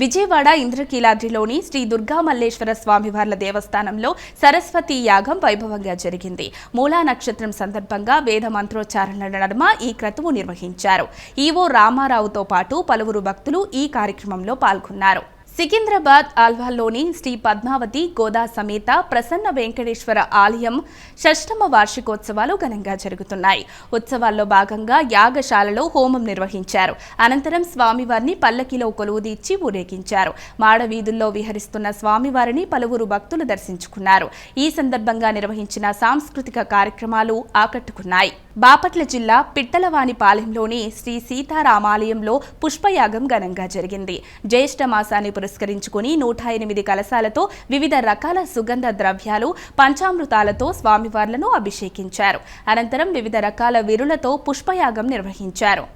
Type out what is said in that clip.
విజయవాడ ఇంద్రకీలాద్రిలోని శ్రీ దుర్గా మల్లేశ్వర స్వామివార్ల దేవస్థానంలో సరస్వతి యాగం వైభవంగా జరిగింది. మూలా నక్షత్రం సందర్భంగా వేద మంత్రోచ్చారణల నడుమ ఈ క్రతువు నిర్వహించారు. ఈవో రామారావుతో పాటు పలువురు భక్తులు ఈ కార్యక్రమంలో పాల్గొన్నారు. సికింద్రాబాద్ ఆల్వాల్లోని శ్రీ పద్మావతి గోదా సమేత ప్రసన్న వెంకటేశ్వర ఆలయం షష్టమ వార్షికోత్సవాలు ఘనంగా జరుగుతున్నాయి. ఉత్సవాల్లో భాగంగా యాగశాలలో హోమం నిర్వహించారు. అనంతరం స్వామివారిని పల్లకిలో కొలువుదీర్చి ఊరేగించారు. మాడవీధుల్లో విహరిస్తున్న స్వామివారిని పలువురు భక్తులు దర్శించుకున్నారు. ఈ సందర్భంగా నిర్వహించిన సాంస్కృతిక కార్యక్రమాలు ఆకట్టుకున్నాయి. బాపట్ల జిల్లా పిట్టలవానిపాలెంలోని శ్రీ సీతారామాలయంలో పుష్పయాగం ఘనంగా జరిగింది. జ్యేష్ఠ మాసాన్ని పురస్కరించుకుని నూట ఎనిమిది కలశాలతో వివిధ రకాల సుగంధ ద్రవ్యాలు పంచామృతాలతో స్వామివార్లను అభిషేకించారు. అనంతరం వివిధ రకాల విరులతో పుష్పయాగం నిర్వహించారు.